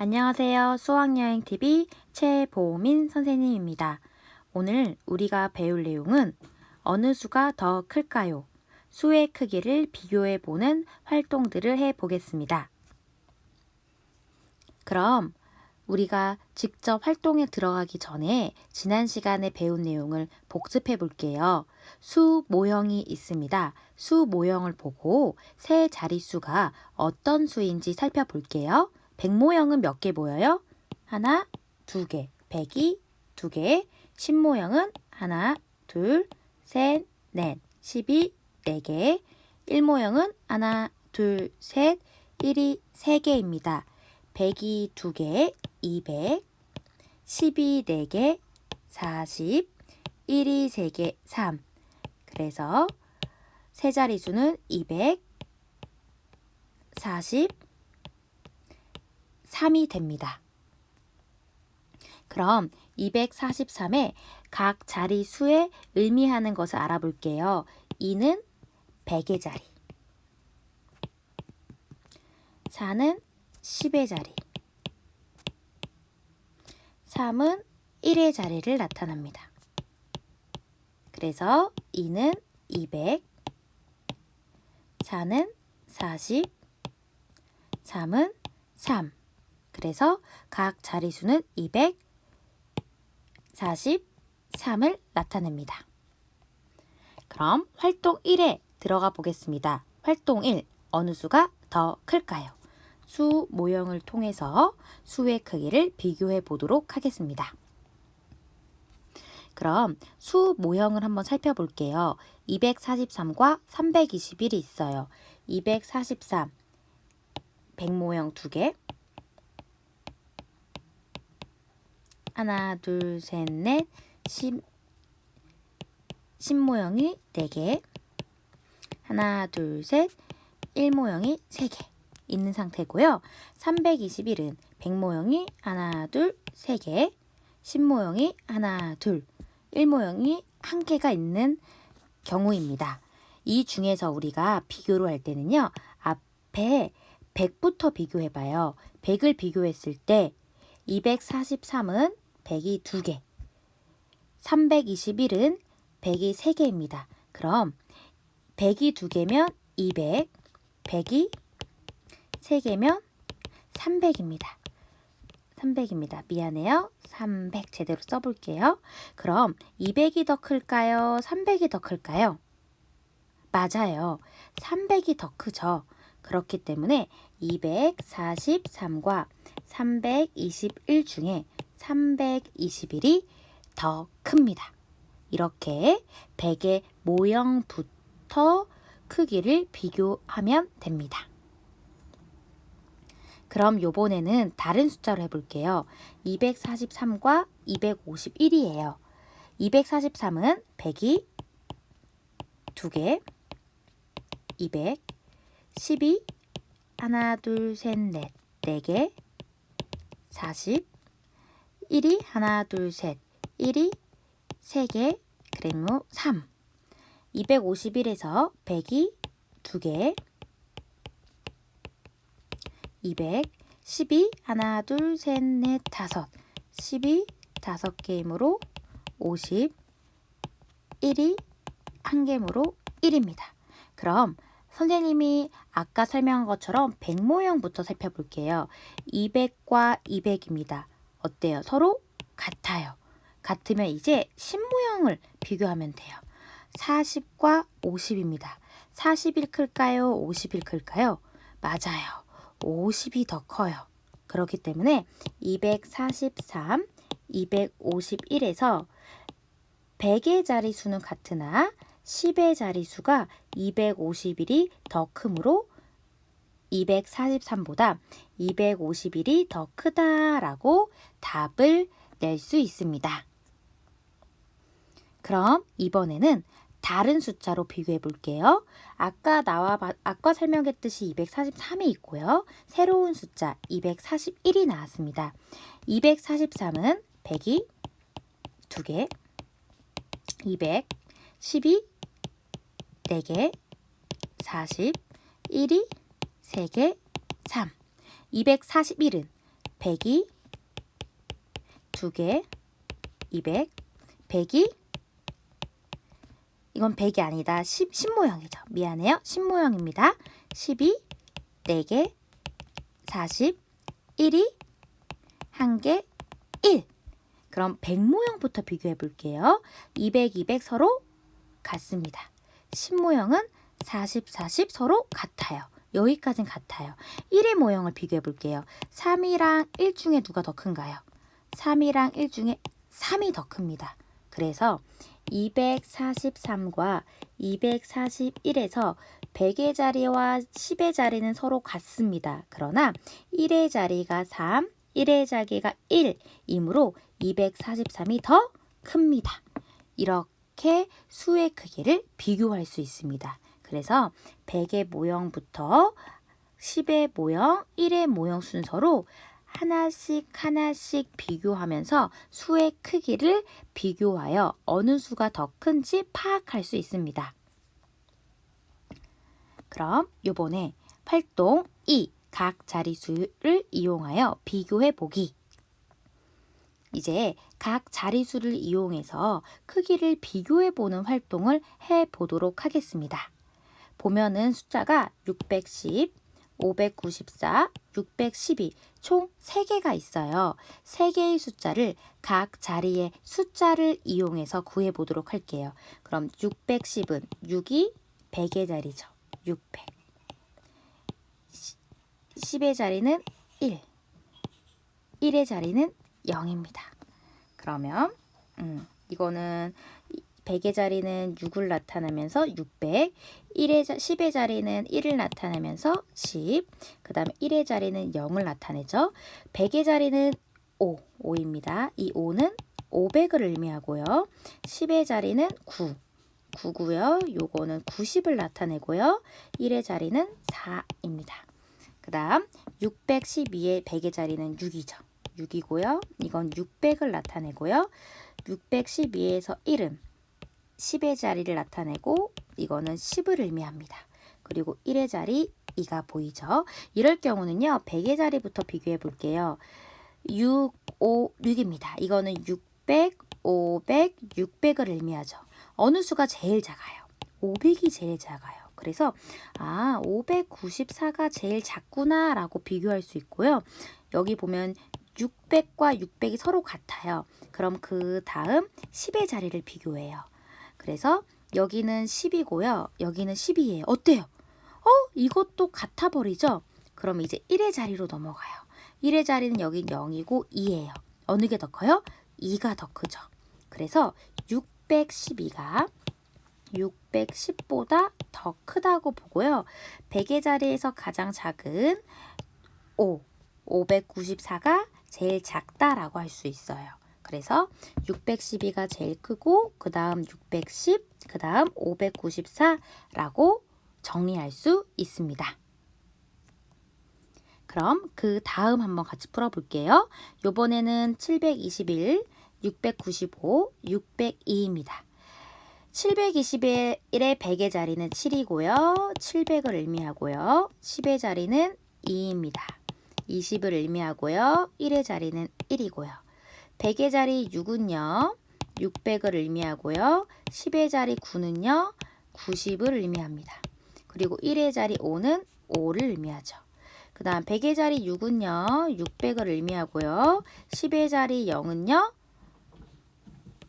안녕하세요. 수학여행TV 최보민 선생님입니다. 오늘 우리가 배울 내용은 어느 수가 더 클까요? 수의 크기를 비교해 보는 활동들을 해 보겠습니다. 그럼 우리가 직접 활동에 들어가기 전에 지난 시간에 배운 내용을 복습해 볼게요. 수 모형이 있습니다. 수 모형을 보고 세 자릿수가 어떤 수인지 살펴볼게요. 백 모형은 몇 개 보여요? 하나, 두 개. 백이 두 개. 십 모형은 하나, 둘, 셋, 넷. 십이 네 개. 일 모형은 하나, 둘, 셋. 일이 세 개입니다. 백이 두 개, 이백. 십이 네 개, 사십. 일이 세 개, 삼. 그래서 세 자리 수는 이백, 사십, 3이 됩니다. 그럼 243의 각 자리 수에 의미하는 것을 알아볼게요. 2는 100의 자리. 4는 10의 자리. 3은 1의 자리를 나타납니다. 그래서 2는 200, 4는 40, 3은 3. 그래서 각 자리수는 243을 나타냅니다. 그럼 활동 1에 들어가 보겠습니다. 활동 1. 어느 수가 더 클까요? 수 모형을 통해서 수의 크기를 비교해 보도록 하겠습니다. 그럼 수 모형을 한번 살펴볼게요. 243과 321이 있어요. 243, 100 모형 2개, 하나, 둘, 셋, 넷, 10, 10 모형이 4개, 하나, 둘, 셋, 1 모형이 3개 있는 상태고요. 321은 100 모형이 하나, 둘, 3개, 10 모형이 하나, 둘, 1 모형이 1개가 있는 경우입니다. 이 중에서 우리가 비교를 할 때는요. 앞에 100부터 비교해 봐요. 100을 비교했을 때 243은 100이 2개, 321은 100이 3개입니다. 그럼 100이 2개면 200, 100이 3개면 300입니다. 300입니다. 미안해요. 300 제대로 써볼게요. 그럼 200이 더 클까요? 300이 더 클까요? 맞아요. 300이 더 크죠. 그렇기 때문에 243과 321 중에 321이 더 큽니다. 이렇게 100의 모형부터 크기를 비교하면 됩니다. 그럼 요번에는 다른 숫자로 해볼게요. 243과 251이에요. 243은 100이 2개, 200, 12, 하나, 둘, 셋, 넷, 4개, 40, 1이 하나, 둘, 셋, 1이 3개, 그래무 3. 251에서 100이 2개, 200, 12, 하나, 둘, 셋, 넷, 다섯, 12, 다섯 개이므로 50, 1이 한 개므로 1입니다. 그럼 선생님이 아까 설명한 것처럼 100 모형부터 살펴볼게요. 200과 200입니다. 어때요? 서로 같아요. 같으면 이제 10 모형을 비교하면 돼요. 40과 50입니다. 40일 클까요? 50일 클까요? 맞아요. 50이 더 커요. 그렇기 때문에 243, 251에서 100의 자리수는 같으나 10의 자리수가 251이 더 크므로 243보다 251이 더 크다라고 답을 낼 수 있습니다. 그럼 이번에는 다른 숫자로 비교해 볼게요. 아까 나와 아까 설명했듯이 243이 있고요. 새로운 숫자 241이 나왔습니다. 243은 100이 2개, 200, 12, 4개, 40, 1이 3개, 3. 241은 100이 2개, 200, 100이 이건 100이 아니다. 10, 10 모형이죠. 미안해요. 10 모형입니다. 10이 4개, 40, 1이 1개, 1. 그럼 100 모형부터 비교해 볼게요. 200, 200 서로 같습니다. 10 모형은 40, 40 서로 같아요. 여기까진 같아요. 1의 모형을 비교해 볼게요. 3이랑 1 중에 누가 더 큰가요? 3이랑 1 중에 3이 더 큽니다. 그래서 243과 241에서 100의 자리와 10의 자리는 서로 같습니다. 그러나 1의 자리가 3, 1의 자리가 1이므로 243이 더 큽니다. 이렇게 수의 크기를 비교할 수 있습니다. 그래서 100의 모형부터 10의 모형, 1의 모형 순서로 하나씩 하나씩 비교하면서 수의 크기를 비교하여 어느 수가 더 큰지 파악할 수 있습니다. 그럼 요번에 활동 2, 각 자리수를 이용하여 비교해 보기. 이제 각 자리수를 이용해서 크기를 비교해 보는 활동을 해 보도록 하겠습니다. 보면은 숫자가 610, 594, 612, 총 3개가 있어요. 3개의 숫자를 각 자리의 숫자를 이용해서 구해 보도록 할게요. 그럼 610은 6이 100의 자리죠. 600. 10의 자리는 1. 1의 자리는 0입니다. 그러면 음, 이거는 100의 자리는 6을 나타내면서 600, 1의 자, 10의 자리는 1을 나타내면서 10, 그 다음에 1의 자리는 0을 나타내죠. 100의 자리는 5, 5입니다. 이 5는 500을 의미하고요. 10의 자리는 9, 9고요. 요거는 90을 나타내고요. 1의 자리는 4입니다. 그 다음 612의 100의 자리는 6이죠. 6이고요. 이건 600을 나타내고요. 612에서 1은 10의 자리를 나타내고 이거는 10을 의미합니다. 그리고 1의 자리 2가 보이죠. 이럴 경우는요. 100의 자리부터 비교해 볼게요. 6, 5, 6입니다. 이거는 600, 500, 600을 의미하죠. 어느 수가 제일 작아요? 500이 제일 작아요. 그래서 아 594가 제일 작구나 라고 비교할 수 있고요. 여기 보면 600과 600이 서로 같아요. 그럼 그 다음 10의 자리를 비교해요. 그래서 여기는 10이고요. 여기는 10이에요. 어때요? 어? 이것도 같아 버리죠? 그럼 이제 1의 자리로 넘어가요. 1의 자리는 여기 0이고 2예요. 어느 게 더 커요? 2가 더 크죠. 그래서 612가 610보다 더 크다고 보고요. 100의 자리에서 가장 작은 5, 594가 제일 작다라고 할 수 있어요. 그래서 612가 제일 크고 그 다음 610, 그 다음 594라고 정리할 수 있습니다. 그럼 그 다음 한번 같이 풀어볼게요. 요번에는 721, 695, 602입니다. 721의 100의 자리는 7이고요. 700을 의미하고요. 10의 자리는 2입니다. 20을 의미하고요. 1의 자리는 1이고요. 100의 자리 6은요. 600을 의미하고요. 10의 자리 9는요. 90을 의미합니다. 그리고 1의 자리 5는 5를 의미하죠. 그 다음 100의 자리 6은요. 600을 의미하고요. 10의 자리 0은요.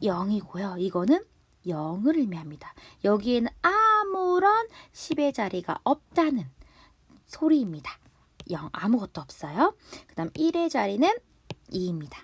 0이고요. 이거는 0을 의미합니다. 여기에는 아무런 10의 자리가 없다는 소리입니다. 0 아무것도 없어요. 그 다음 1의 자리는 2입니다.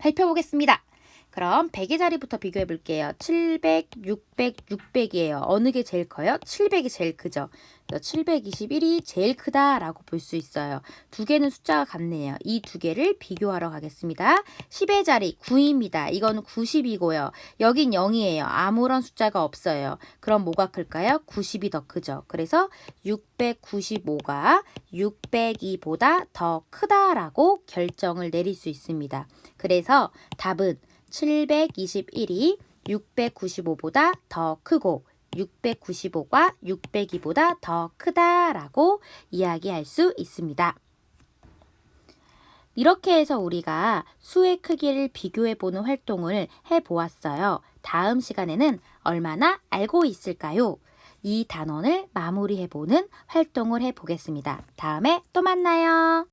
살펴보겠습니다. 그럼 100의 자리부터 비교해 볼게요. 700, 600, 600이에요. 어느 게 제일 커요? 700이 제일 크죠. 721이 제일 크다라고 볼 수 있어요. 두 개는 숫자가 같네요. 이 두 개를 비교하러 가겠습니다. 10의 자리 9입니다. 이건 90이고요. 여긴 0이에요. 아무런 숫자가 없어요. 그럼 뭐가 클까요? 90이 더 크죠. 그래서 695가 602보다 더 크다라고 결정을 내릴 수 있습니다. 그래서 답은 721이 695보다 더 크고 695가 602보다 더 크다라고 이야기할 수 있습니다. 이렇게 해서 우리가 수의 크기를 비교해 보는 활동을 해 보았어요. 다음 시간에는 얼마나 알고 있을까요? 이 단원을 마무리해 보는 활동을 해 보겠습니다. 다음에 또 만나요.